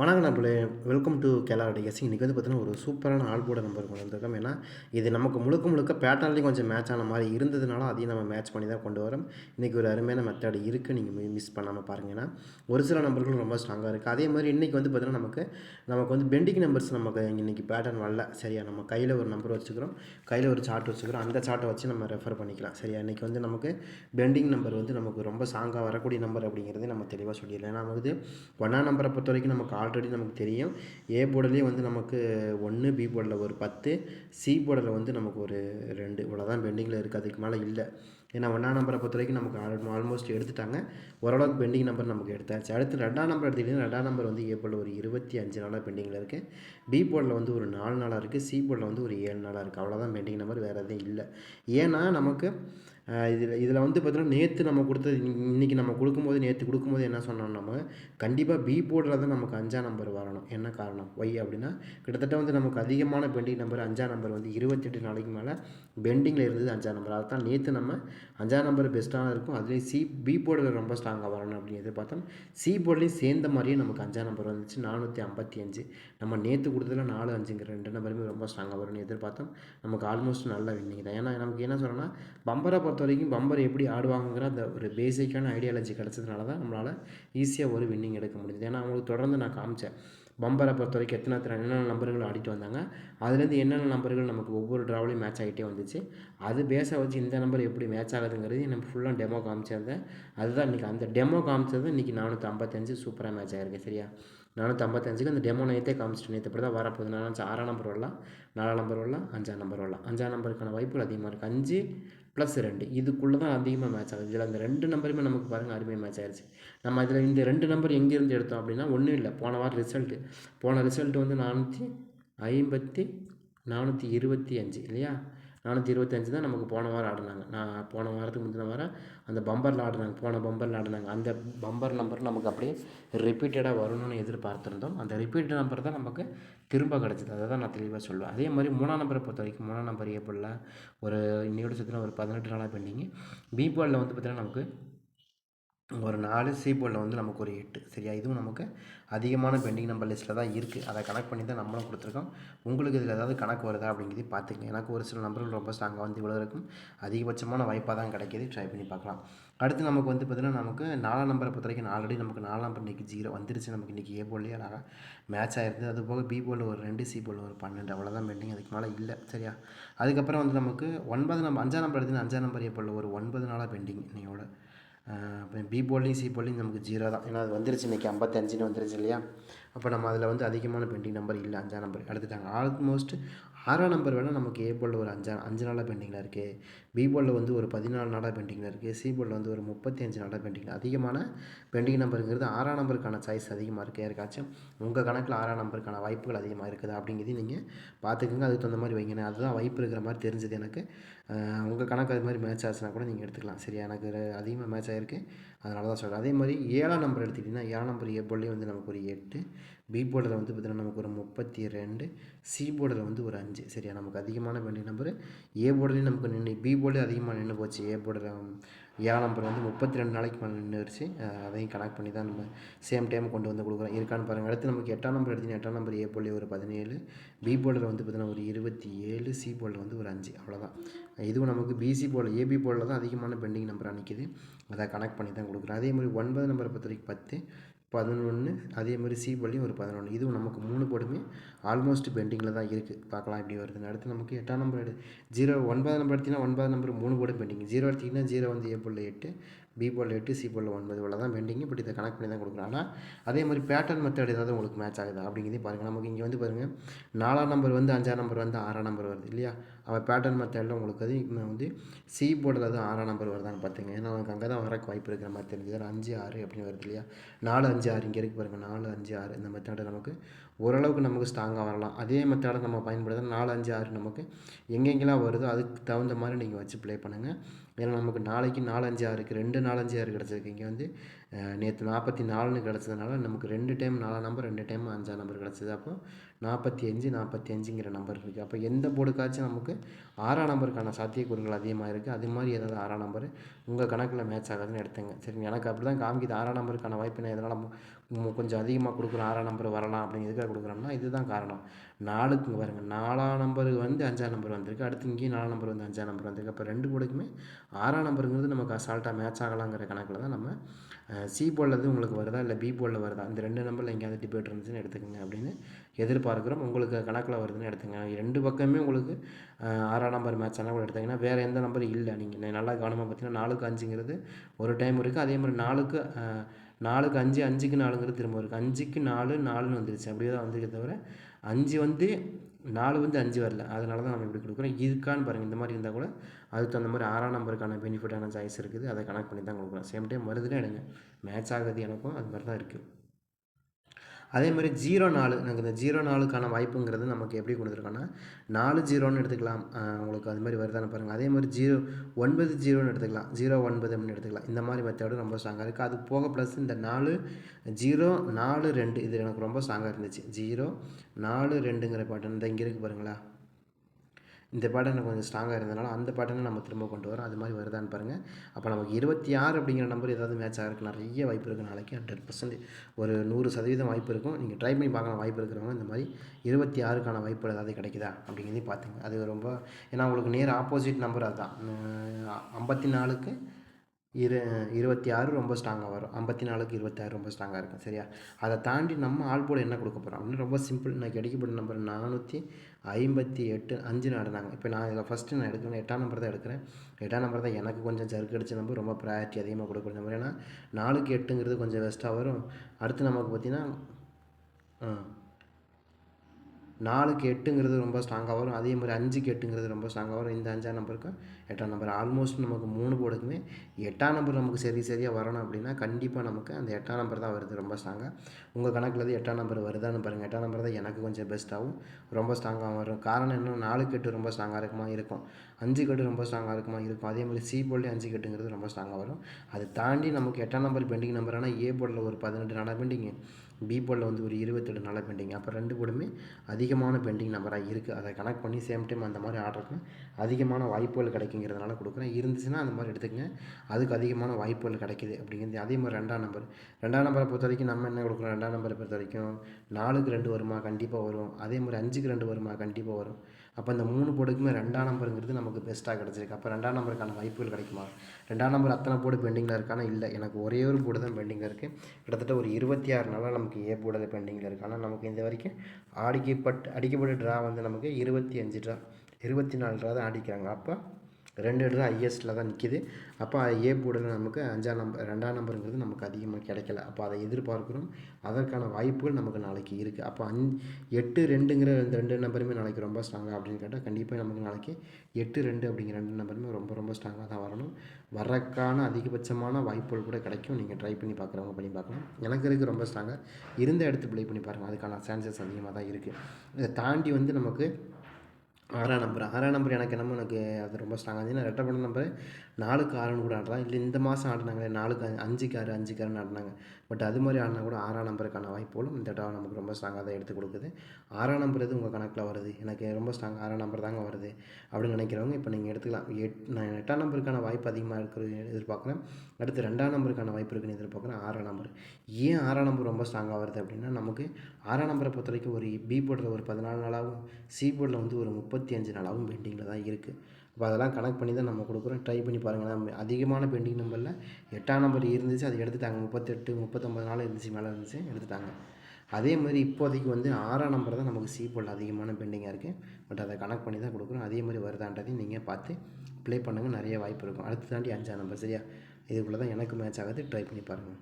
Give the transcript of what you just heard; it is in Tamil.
வணக்கம் நம்மளே வெல்கம் டு கேலாடி எஸ் இன்றைக்கி வந்து பார்த்தீங்கன்னா ஒரு சூப்பரான ஆள் போட நம்பர் கொண்டு வந்திருக்கோம். ஏன்னா இது நமக்கு முழுக்க முழுக்க பேட்டர்ன்லேயும் கொஞ்சம் மேட்ச் ஆன மாதிரி இருந்ததுனால அதையும் நம்ம மேட்ச் பண்ணி தான் கொண்டு வரோம். இன்றைக்கி ஒரு அருமையான மெத்தட் இருக்குது நீங்கள் மிஸ் பண்ணாமல் பாருங்கன்னா ஒரு சில நம்பர்களும் ரொம்ப ஸ்ட்ராங்காக இருக்குது அதே மாதிரி இன்றைக்கி வந்து பார்த்தீங்கன்னா நமக்கு நமக்கு வந்து பெண்டிங் நம்பர்ஸ் நமக்கு இன்றைக்கி பேட்டர்ன் வரல. சரியா? நம்ம கையில் ஒரு நம்பர் வச்சுக்கிறோம். கையில் ஒரு சார்ட் வச்சுக்கிறோம். அந்த சார்ட்டை வச்சு நம்ம ரெஃபர் பண்ணிக்கலாம். சரியா? இன்றைக்கி வந்து நமக்கு பெண்டிங் நம்பர் வந்து நமக்கு ரொம்ப ஸ்ட்ராங்காக வரக்கூடிய நம்பர் அப்படிங்கிறதே நம்ம தெளிவாக சொல்லிடலாம். ஏன்னா வந்து ஒன்றா நம்பரை பொறுத்த வரைக்கும் நமக்கு ஆல்ரெடி நமக்கு தெரியும். ஏ போர்டுலேயே வந்து நமக்கு ஒன்று பி போர்டில் ஒரு பத்து சி போர்டில் வந்து நமக்கு ஒரு ரெண்டு. இவ்வளோதான் பெண்டிங்கில் இருக்குது அதுக்கு மேலே இல்லை. ஏன்னா ஒன்றாம் நம்பரை பொறுத்த வரைக்கும் நமக்கு ஆல் ஆல்மோஸ்ட் எடுத்துட்டாங்க. ஓரளவுக்கு பெண்டிங் நம்பர் நமக்கு எடுத்தாச்சு. அடுத்து ரெண்டாம் நம்பர் எடுத்துக்கிட்டிங்கன்னா ரெண்டாம் நம்பர் வந்து ஏ போர்டில் ஒரு இருபத்தி அஞ்சு நாளாக பெண்டிங்கில் இருக்குது பி போர்டில் வந்து ஒரு நாலு நாளாக இருக்குது சி போர்டில் வந்து ஒரு ஏழு நாளாக இருக்குது அவ்வளோதான் பெண்டிங் நம்பர் வேறு எதுவும் இல்லை. ஏன்னா நமக்கு இதில் இதில் வந்து பார்த்திங்கன்னா நேற்று நம்ம கொடுத்தது இன்றைக்கி நம்ம கொடுக்கும்போது நேற்று கொடுக்கும்போது என்ன சொன்னோம் நம்ம? கண்டிப்பாக பி போர்டில் தான் நமக்கு அஞ்சாம் நம்பர் வரணும். என்ன காரணம்? ஒய் அப்படின்னா கிட்டத்தட்ட வந்து நமக்கு அதிகமான பெண்டிங் நம்பர் அஞ்சாம் நம்பர் வந்து இருபத்தெட்டு நாளைக்கு மேலே பெண்டிங்கில் இருந்தது அஞ்சாம் நம்பர் அதை தான் நேற்று நம்ம அஞ்சாம் நம்பர் பெஸ்ட்டாக இருக்கும். அதுலேயும் சி பி போர்டில் ரொம்ப ஸ்ட்ராங்காக வரணும் அப்படின்னு எதிர்பார்த்தோம். சி போர்ட்லேயும் சேர்ந்த மாதிரியே நமக்கு அஞ்சாம் நம்பர் வந்துச்சு. நானூற்றி ஐம்பத்தி அஞ்சு. நம்ம நேற்று கொடுத்ததில் நாலு அஞ்சுங்கிற ரெண்டு நம்பருமே ரொம்ப ஸ்ட்ராங்காக வரும்னு எதிர்பார்த்தோம். நமக்கு ஆல்மோஸ்ட் நல்ல வின்னிங் தான். ஏன்னா நமக்கு என்ன சொல்கிறோன்னா பம்பரை பொறுத்த வரைக்கும் பம்பர் எப்படி ஆடுவாங்கங்கிற அந்த ஒரு பேசிக்கான ஐடியாலஜி கிடச்சதுனால தான் நம்மளால் ஈஸியாக ஒரு வின்னிங் எடுக்க முடியுது ஏன்னா அவங்களுக்கு தொடர்ந்து நான் காமிச்சேன். பம்பரை பொறுத்த வரைக்கும் எத்தனை எத்தனை என்னென்ன நம்பர்கள் ஆடிட்டு வந்தாங்க அதுலேருந்து என்னென்ன நம்பர்கள் நமக்கு ஒவ்வொரு ட்ராவலையும் மேட்ச் ஆகிட்டே வந்துச்சு. அது பேஸை வச்சு இந்த நம்பர் எப்படி மேட்ச் ஆகுதுங்கிறது நம்ம ஃபுல்லாக டெமோ காமிச்சிருந்தேன். அதுதான் இன்றைக்கி அந்த டெமோ காமிச்சது இன்றைக்கி நானூற்றி ஐம்பத்தஞ்சு சூப்பராக மேட்ச் ஆகிருக்கு சரியா? நானூற்றி ஐம்பத்தஞ்சுக்கு அந்த டெமோ நைத்தே காமிச்சிட்டு நேற்று இப்படி தான் வரப்போகுது. நான் ஆறாம் நம்பர் வரலாம் நாலாம் நம்பர் வரலாம் அஞ்சாம் நம்பர் வரலாம். அஞ்சாம் நம்பருக்கான வாய்ப்புகள் அதிகமாக இருக்குது அஞ்சு ப்ளஸ் ரெண்டு. இதுக்குள்ளே தான் அதிகமாக மேட்ச் ஆகுது. இதில் அந்த ரெண்டு நம்பருமே நமக்கு பாருங்கள் அருமையாக மேட்ச் ஆயிடுச்சு நம்ம இதில் இந்த ரெண்டு நம்பர் எங்கேருந்து எடுத்தோம் அப்படின்னா ஒன்றும் இல்லை. போன வாரம் ரிசல்ட்டு போன ரிசல்ட்டு வந்து நானூற்றி ஐம்பத்தி நானூற்றி இருபத்தி அஞ்சு இல்லையா? நானூற்றி இருபத்தஞ்சு தான் நமக்கு போன வாரம் ஆடினாங்க. நான் போன வாரத்துக்கு முந்தின வாரம் அந்த பம்பரில் ஆடினாங்க. போன பம்பரில் ஆடினாங்க. அந்த பம்பர் நம்பர் நமக்கு அப்படியே ரிப்பீட்டடாக வரணும்னு எதிர்பார்த்துருந்தோம். அந்த ரிப்பீட்டட் நம்பர் தான் நமக்கு திரும்ப கிடச்சிது. அதை தான் நான் தெளிவாக சொல்லுவேன் அதே மாதிரி மூணாம் நம்பரை பொறுத்த வரைக்கும் மூணாம் நம்பர் ஏப்பிளில் ஒரு இன்னையோட சுற்றின ஒரு பதினெட்டு நாளாக பெண்டிங்கு பி பாலில் வந்து பார்த்திங்கன்னா நமக்கு ஒரு நாலு சி போர்டில் வந்து நமக்கு ஒரு எட்டு சரியா? இதுவும் நமக்கு அதிகமான பெண்டிங் நம்பர் லிஸ்ட்டில் தான் இருக்குது அதை கனெக்ட் பண்ணி தான் நம்மளும் கொடுத்துருக்கோம். உங்களுக்கு இதில் ஏதாவது கணக்கு வருதா அப்படிங்கிறத பார்த்துங்க எனக்கு ஒரு சில நம்பர்கள் ரொம்ப ஸ்ட்ராங்காக வந்து இவ்வளோ இருக்கும். அதிகபட்சமான வாய்ப்பாக தான் கிடைக்கிது. ட்ரை பண்ணி பார்க்கலாம். அடுத்து நமக்கு வந்து பார்த்திங்கன்னா நமக்கு நாலாம் நம்பரை பொறுத்த வரைக்கும் ஆல்ரெடி நமக்கு நாலாம் நம்பர் இன்றைக்கி ஜீரோ வந்துருச்சு. நமக்கு இன்றைக்கி ஏ போர்டிலே அழகாக மேட்ச் ஆயிருது. அது போக பி போர்டில் ஒரு ரெண்டு சி போர்டில் ஒரு பன்னெண்டு. அவ்வளோதான் பெண்டிங் அதுக்கு மேலே இல்லை சரியா? அதுக்கப்புறம் வந்து நமக்கு ஒன்பது நம்பர் அஞ்சாம் நம்பர் எடுத்து அஞ்சாம் நம்பர் ஏ போர்டில் ஒரு ஒன்பது நாளாக பெண்டிங் இன்னையோட. பி போர்ட்லேயும் சி போர்ட்லேயும் நமக்கு ஜீரோ தான். ஏன்னா அது வந்துருச்சு இன்றைக்கி ஐம்பத்தஞ்சுன்னு வந்துருச்சு இல்லையா? அப்போ நம்ம அதில் வந்து அதிகமான பெண்டிங் நம்பர் இல்லை அஞ்சாம் நம்பர் எடுத்துட்டாங்க ஆல்மோஸ்ட் ஆறாம் நம்பர் வேணால் நமக்கு ஏ போலில் ஒரு அஞ்சா அஞ்சு நாளாக பெண்டிங்கில் இருக்குது பி போலில் வந்து ஒரு பதினாலு நாளாக பெண்டிங்கில் இருக்குது சி போலில் வந்து ஒரு முப்பத்தி அஞ்சு நாளாக பெண்டிங் அதிகமான பெண்டிங் நம்பருங்கிறது ஆறாம் நம்பருக்கான சாய்ஸ் அதிகமாக இருக்குது யாருக்காச்சும் உங்கள் கணக்கில் ஆறாம் நம்பருக்கான வாய்ப்புகள் அதிகமாக இருக்குது? அப்படிங்கிறது நீங்கள் பார்த்துக்கோங்க. அதுக்கு தகுந்த மாதிரி வைங்க. அதுதான் வாய்ப்பு இருக்கிற மாதிரி தெரிஞ்சது எனக்கு. உங்கள் கணக்கு அது மாதிரி மேட்ச் ஆச்சுன்னா கூட நீங்கள் எடுத்துக்கலாம். சரியா? எனக்கு அதிகமாக மேட்ச் ஆகிருக்கு அதனால தான் சொல்கிறேன் அதே மாதிரி ஏழாம் நம்பர் எடுத்துக்கிட்டிங்கன்னா ஏழாம் நம்பர் ஏ போர்டில் வந்து நமக்கு ஒரு எட்டு பி போர்டில் வந்து பார்த்திங்கன்னா நமக்கு ஒரு முப்பத்தி ரெண்டு சி போர்டில் வந்து ஒரு அஞ்சு. சரியா? நமக்கு அதிகமான வேண்டிய நம்பர் ஏ போர்டுலேயும் நமக்கு நின்று பி போர்டில் அதிகமாக நின்று போச்சு. ஏ போர்டில் ஏழாம் நம்பர் வந்து முப்பத்தி ரெண்டு நாளைக்கு மேலே நின்றுச்சு அதையும் கனெக்ட் பண்ணி தான் நம்ம சேம் டைம் கொண்டு வந்து கொடுக்குறோம். இருக்கான்னு பாருங்கள் அடுத்து நமக்கு எட்டாம் நம்பர் எடுத்தீங்கன்னா எட்டாம் நம்பர் ஏ போர்டில் ஒரு பதினேழு. பி போர்டில் வந்து பார்த்திங்கன்னா ஒரு இருபத்தி ஏழு சி போலில் வந்து ஒரு அஞ்சு. அவ்வளோதான் இதுவும் நமக்கு பிசி போல் ஏபி போலில் தான் அதிகமான பெண்டிங் நம்பராக நிற்கிது அதை கனெக்ட் பண்ணி தான் கொடுக்குறோம். அதே மாதிரி ஒன்பது நம்பரை பொறுத்த வரைக்கும் பத்து. பதினொன்று அதே மாதிரி சி பள்ளியும் ஒரு பதினொன்று இதுவும் நமக்கு மூணு போர்டுமே ஆல்மோஸ்ட் பெண்டிங்கில் தான் இருக்குது பார்க்கலாம் எப்படி வருதுன்னு. அடுத்து நமக்கு எட்டாம் நம்பர் எடு. ஜீரோ ஒன்பது நம்பர் எடுத்திங்கன்னா ஒன்பது நம்பர் மூணு போர்டு பெண்டிங் ஜீரோ எடுத்திங்கன்னா ஜீரோ வந்து ஏ புள்ளி எட்டு. பி போல் எட்டு சி போல் ஒன்பது இவ்வளோ தான் பெண்டிங் இப்படி இதை கனெக்ட் பண்ணி தான் கொடுக்குறோம் ஆனால் அதே மாதிரி பேட்டர்ன் மெத்தட் ஏதாவது உங்களுக்கு மேட்ச் ஆகுதா அப்படிங்கிறதே பாருங்கள் நமக்கு இங்கே வந்து பாருங்கள் நாலாம் நம்பர் வந்து அஞ்சாம் நம்பர் வந்து ஆறாம் நம்பர் வருது இல்லையா? அவள் பேட்டர்ன் மெத்தடில் உங்களுக்கு அது இன்னும் வந்து சி போர்டில் தான் ஆறாம் நம்பர் வருதான்னு பார்த்துங்க ஏன்னா நமக்கு அங்கே தான் வரக்கு வாய்ப்பு இருக்கிற மாதிரி தெரிஞ்சது. அஞ்சு ஆறு அப்படின்னு வருது இல்லையா? நாலு அஞ்சு ஆறு இங்கே இருக்குது பாருங்கள் நாலு அஞ்சு ஆறு இந்த மெத்தடை நமக்கு ஓரளவுக்கு நமக்கு ஸ்ட்ராங்காக வரலாம். அதே மெத்தடை நம்ம பயன்படுத்த நாலு அஞ்சு ஆறு நமக்கு எங்கெங்கெல்லாம் வருதோ அதுக்கு தகுந்த மாதிரி நீங்கள் வச்சு ப்ளே பண்ணுங்கள் ஏன்னா நமக்கு நாளைக்கு நாலஞ்சு ஆறுக்கு ரெண்டு நாலஞ்சு ஆறு கிடச்சிருக்கு. இங்கே வந்து நேற்று நாற்பத்தி நாலுன்னு கிடச்சதுனால நமக்கு ரெண்டு டைம் நாலாம் நம்பர் ரெண்டு டைம் அஞ்சாம் நம்பர் கிடச்சிது. அப்போ நாற்பத்தி அஞ்சு நாற்பத்தி அஞ்சுங்கிற நம்பர் இருக்குது அப்போ எந்த போர்டுக்காச்சும் நமக்கு ஆறாம் நம்பருக்கான சாத்தியக்கூறுகள் அதிகமாக இருக்குது அது மாதிரி ஏதாவது ஆறாம் நம்பர் உங்கள் கணக்கில் மேட்ச் ஆகாதுன்னு எடுத்தேங்க. சரி எனக்கு அப்படி தான் காமிக்குது. ஆறாம் நம்பருக்கான வாய்ப்பு நான் எதனால் கொஞ்சம் அதிகமாக கொடுக்குறோம் ஆறாம் நம்பர் வரலாம் அப்படிங்கிறதுக்காக கொடுக்குறோம்னா இதுதான் காரணம். நாலுக்கு பாருங்கள் பாருங்க. நாலாம் நம்பர் வந்து அஞ்சாம் நம்பர் வந்திருக்கு. அடுத்து இங்கேயும் நாலாம் நம்பர் வந்து அஞ்சாம் நம்பர் வந்திருக்கு. அப்போ ரெண்டு போர்டுக்குமே ஆறாம் நம்பருங்கிறது நமக்கு அசால்ட்டாக மேட்ச் ஆகலாங்கிற கணக்கில் தான் நம்ம சி போர்டில் உங்களுக்கு வருதா? இல்லை பி போலில் வருதா? இந்த ரெண்டு நம்பரில் எங்கேயாவது டிபேட் இருந்துச்சுன்னு எடுத்துக்கோங்க அப்படின்னு எதிர்பார்க்குறோம். உங்களுக்கு கணக்கில் வருதுன்னு எடுத்துங்க ரெண்டு பக்கமே உங்களுக்கு ஆறாம் நம்பர் மேட்ச் ஆனால் கூட எடுத்தீங்கன்னா வேறு எந்த நம்பர் இல்லை. நீங்கள் நல்லா கவனமாக பார்த்தீங்கன்னா நாலுக்கு அஞ்சுங்கிறது ஒரு டைம் இருக்குது அதே மாதிரி நாலுக்கு நாலுக்கு அஞ்சு அஞ்சுக்கு நாலுங்கிறது திரும்ப இருக்குது அஞ்சுக்கு நாலு நாலுன்னு வந்துருச்சு. அப்படியே தான் வந்திருக்கே தவிர அஞ்சு வந்து நாலு வந்து அஞ்சு வரல. அதனால தான் நம்ம இப்படி கொடுக்குறோம். இதுக்கான்னு பாருங்கள் இந்த மாதிரி இருந்தால் கூட அதுக்கு தகுந்த மாதிரி ஆறாம் நம்பருக்கான பெனிஃபிட்டான சாய்ஸ் இருக்குது. அதை கனெக்ட் பண்ணி தான் கொடுக்குறோம். சேம் டைம் வருதுன்னு எடுங்க மேட்ச் ஆகுது எனக்கும் அது மாதிரி தான் இருக்குது அதே மாதிரி ஜீரோ நாலு எனக்கு இந்த ஜீரோ நாலுக்கான வாய்ப்புங்கிறது நமக்கு எப்படி கொடுத்துருக்கோன்னா நாலு ஜீரோன்னு எடுத்துக்கலாம். உங்களுக்கு அது மாதிரி வருதான்னு பாருங்கள் அதே மாதிரி ஜீரோ ஒன்பது ஜீரோன்னு எடுத்துக்கலாம். ஜீரோ ஒன்பது அப்படின்னு எடுத்துக்கலாம். இந்த மாதிரி மெத்தடும் ரொம்ப ஸ்ட்ராங்காக இருக்குது அது போக ப்ளஸ் இந்த நாலு ஜீரோ நாலு ரெண்டு இது எனக்கு ரொம்ப ஸ்ட்ராங்காக இருந்துச்சு. ஜீரோ நாலு ரெண்டுங்கிற பாட்டு இந்த இங்கே இருக்குது பாருங்களா. இந்த பேட்டர்ன் கொஞ்சம் ஸ்ட்ராங்காக இருந்தனால அந்த பேட்டர்னை நம்ம திரும்ப கொண்டு வரோம். அது மாதிரி வருதான்னு பாருங்கள் அப்போ நமக்கு இருபத்தி ஆறு அப்படிங்கிற நம்பர் ஏதாவது மேட்ச் ஆகிறதுக்கு நிறைய வாய்ப்பு இருக்குது நாளைக்கு. ஹண்ட்ரட் பர்சன்ட் ஒரு நூறு சதவீதம் வாய்ப்பு இருக்கும். நீங்கள் ட்ரை பண்ணி பார்க்கலாம் வாய்ப்பு இருக்கிறவங்க இந்த மாதிரி இருபத்தி ஆறுக்கான வாய்ப்பு ஏதாவது கிடைக்குதா அப்படிங்கிறதையும் பார்த்துங்க. அது ரொம்ப ஏன்னா உங்களுக்கு நேர் ஆப்போசிட் நம்பர் அதுதான் ஐம்பத்தி நாலுக்கு இரு இருபத்தி ஆறு ரொம்ப ஸ்ட்ராங்காக வரும். ஐம்பத்தி நாலுக்கு இருபத்தாறு ரொம்ப ஸ்ட்ராங்காக இருக்கும். சரியா? அதை தாண்டி நம்ம ஆள் போட என்ன கொடுக்க போகிறோம் அப்படின்னு ரொம்ப சிம்பிள் நான் கிடைக்கப்பட்ட நம்பர் நானூற்றி ஐம்பத்தி எட்டு அஞ்சு நடந்தாங்க இப்போ நான் இதில் ஃபஸ்ட்டு நான் எடுக்கணும். எட்டாம் நம்பர் தான் எடுக்கிறேன். எட்டாம் நம்பர் தான் எனக்கு கொஞ்சம் ஜர்க் அடித்த நம்பர் ரொம்ப ப்ரையாரிட்டி அதிகமாக கொடுக்குற நம்பர் ஏன்னா நாலுக்கு எட்டுங்கிறது கொஞ்சம் வெஸ்ட்டாக வரும். அடுத்து நமக்கு பார்த்திங்கன்னா நாலுக்கு எட்டுங்கிறது ரொம்ப ஸ்ட்ராங்காக வரும். அதே மாதிரி அஞ்சுக்கு எட்டுங்கிறது ரொம்ப ஸ்ட்ராங்காக வரும். இந்த அஞ்சாம் நம்பருக்கு எட்டாம் நம்பர் ஆல்மோஸ்ட் நமக்கு மூணு போர்டுக்குமே எட்டாம் நம்பர் நமக்கு சரி சரியாக வரணும் அப்படின்னா கண்டிப்பாக நமக்கு அந்த எட்டாம் நம்பர் தான் வருது ரொம்ப ஸ்ட்ராங்காக உங்கள் கணக்கில் இருந்து எட்டாம் நம்பர் வருதான்னு பாருங்கள் எட்டாம் நம்பர் தான் எனக்கு கொஞ்சம் பெஸ்ட்டாகவும் ரொம்ப ஸ்ட்ராங்காக வரும். காரணம் என்ன நாலுக்கு எட்டு ரொம்ப ஸ்ட்ராங்காக இருக்குமா? இருக்கும். அஞ்சு கட்டு ரொம்ப ஸ்ட்ராங்காக இருக்குமா? இருக்கும். அதே மாதிரி சி போர்ட்லேயும் அஞ்சு கட்டுங்கிறது ரொம்ப ஸ்ட்ராங்காக வரும். அதை தாண்டி நமக்கு எட்டாம் நம்பர் பெண்டிங் நம்பர் ஆனால் ஏ போர்டில் ஒரு பதினெட்டு நாளாக பெண்டிங்கு பி போர்டில் வந்து ஒரு இருபத்தெட்டு நாளாக பெண்டிங் அப்போ ரெண்டு போர்டுமே அதிகமான பெண்டிங் நம்பராக இருக்குது அதை கனெக்ட் பண்ணி சேம் டைம் அந்த மாதிரி ஆர்டருக்கு அதிகமான வாய்ப்புகள் கிடைக்குங்கிறதுனால கொடுக்குறேன். இருந்துச்சுன்னா அந்த மாதிரி எடுத்துக்கங்க. அதுக்கு அதிகமான வாய்ப்புகள் கிடைக்குது அப்படிங்கிறது. அதே மாதிரி ரெண்டாம் நம்பர் ரெண்டாம் நம்பரை பொறுத்த வரைக்கும் நம்ம என்ன கொடுக்குறோம்? ரெண்டாம் நம்பரை பொறுத்த வரைக்கும் நாலுக்கு ரெண்டு வருமா? கண்டிப்பாக வரும். அதே மாதிரி அஞ்சுக்கு ரெண்டு வருமா? கண்டிப்பாக வரும். அப்போ இந்த மூணு போர்டுக்குமே ரெண்டாம் நம்பருங்கிறது நமக்கு பெஸ்ட்டாக கிடச்சிருக்கு. அப்போ ரெண்டாம் நம்பருக்கான வாய்ப்புகள் கிடைக்குமா? ரெண்டாம் நம்பர் அத்தனை போர்டு பெண்டிங்கில் இருக்கானா? இல்லை. எனக்கு ஒரே ஒரு போர்டு தான் பெண்டிங்கில் இருக்குது கிட்டத்தட்ட ஒரு இருபத்தி ஆறு நாளாக நமக்கு ஏ போர்டில் பெண்டிங்கில் இருக்குது ஆனால் நமக்கு இந்த வரைக்கும் அடிக்கப்பட்டு அடிக்கப்பட்ட ட்ரா வந்து நமக்கு இருபத்தி அஞ்சு ட்ரா இருபத்தி நாலு ட்ரா தான் அடிக்கிறாங்க. அப்போ ரெண்டு ட்ரா ஹையஸ்ட்டில் தான் நிற்கிது அப்போ ஏ போர்டில் நமக்கு அஞ்சாம் நம்பர் ரெண்டாம் நம்பருங்கிறது நமக்கு அதிகமாக கிடைக்கல. அப்போ அதை எதிர்பார்க்குறோம். அதற்கான வாய்ப்புகள் நமக்கு நாளைக்கு இருக்குது அப்போ அஞ் எட்டு ரெண்டுங்கிற இந்த ரெண்டு நம்பருமே நாளைக்கு ரொம்ப ஸ்ட்ராங்காக அப்படின்னு கேட்டால் கண்டிப்பாக நமக்கு நாளைக்கு எட்டு ரெண்டு அப்படிங்கிற ரெண்டு நம்பருமே ரொம்ப ரொம்ப ஸ்ட்ராங்காக தான் வரணும். வர்றதுக்கான அதிகபட்சமான வாய்ப்புகள் கூட கிடைக்கும். நீங்கள் ட்ரை பண்ணி பார்க்குறவங்க பண்ணி பார்க்கலாம் எனக்கு இருக்குது ரொம்ப ஸ்ட்ராங்காக இருந்த இடத்து ப்ளே பண்ணி பாருங்கள் அதுக்கான சான்சஸ் அதிகமாக தான் இருக்குது இதை தாண்டி வந்து நமக்கு ஆறாம் நம்பர் ஆறாம் நம்பர் எனக்கு என்னமோ எனக்கு அது ரொம்ப ஸ்ட்ராங்காக இருந்துச்சு. நான் பண்ண நம்பர் நாலுக்கு ஆறுன்னு கூட ஆடலாம். இல்லை இந்த மாதம் ஆடினாங்களே நாலுக்கு அஞ்சு- அஞ்சுக்கு ஆறு அஞ்சுக்கு ஆறுன்னு ஆடினாங்க. பட் அது மாதிரி ஆடினா கூட ஆறாம் நம்பருக்கான வாய்ப்புகளும் இந்த டாவ் நமக்கு ரொம்ப ஸ்ட்ராங்காக தான் எடுத்து கொடுக்குது. ஆறாம் நம்பர் எது உங்கள் கணக்கில் வருது? எனக்கு ரொம்ப ஸ்ட்ராங் ஆறாம் நம்பர் தாங்க வருது அப்படின்னு நினைக்கிறவங்க இப்போ நீங்கள் எடுத்துக்கலாம். எட் நான் எட்டாம் நம்பருக்கான வாய்ப்பு அதிகமாக இருக்கிறது எதிர்பார்க்குறேன். அடுத்து ரெண்டாம் நம்பருக்கான வாய்ப்பு இருக்குன்னு எதிர்பார்க்குறேன். ஆறாம் நம்பர் ஏன் ஆறாம் நம்பர் ரொம்ப ஸ்ட்ராங்காக வருது அப்படின்னா நமக்கு ஆறாம் நம்பரை பொறுத்த வரைக்கும் ஒரு பி போர்டில் ஒரு பதினாலு நாளாகவும் சி போர்டில் வந்து ஒரு முப்பத்தி அஞ்சு நாளாகவும் பெண்டிங்கில் தான் இருக்குது அப்போ அதெல்லாம் கனெக்ட் பண்ணி தான் நம்ம கொடுக்குறோம். ட்ரை பண்ணி பாருங்கள் நம்ம அதிகமான பெண்டிங் நம்பரில் எட்டாம் நம்பர் இருந்துச்சு அதை எடுத்துட்டாங்க. முப்பத்தெட்டு முப்பத்தொம்பது நாள் இருந்துச்சு மேலே இருந்துச்சு எடுத்துட்டாங்க. அதே மாதிரி இப்போதைக்கு வந்து ஆறாம் நம்பர் தான் நமக்கு சி அதிகமான பெண்டிங்காக இருக்குது பட் அதை கனெக்ட் பண்ணி தான் கொடுக்குறோம். அதே மாதிரி வருதான்றதையும் நீங்கள் பார்த்து ப்ளே பண்ணுங்கள் நிறைய வாய்ப்பு இருக்கும். அடுத்து தாண்டி அஞ்சாம் நம்பர் சரியா? இதுக்குள்ளே தான் எனக்கு மேட்ச் ஆகுது. ட்ரை பண்ணி பாருங்கள்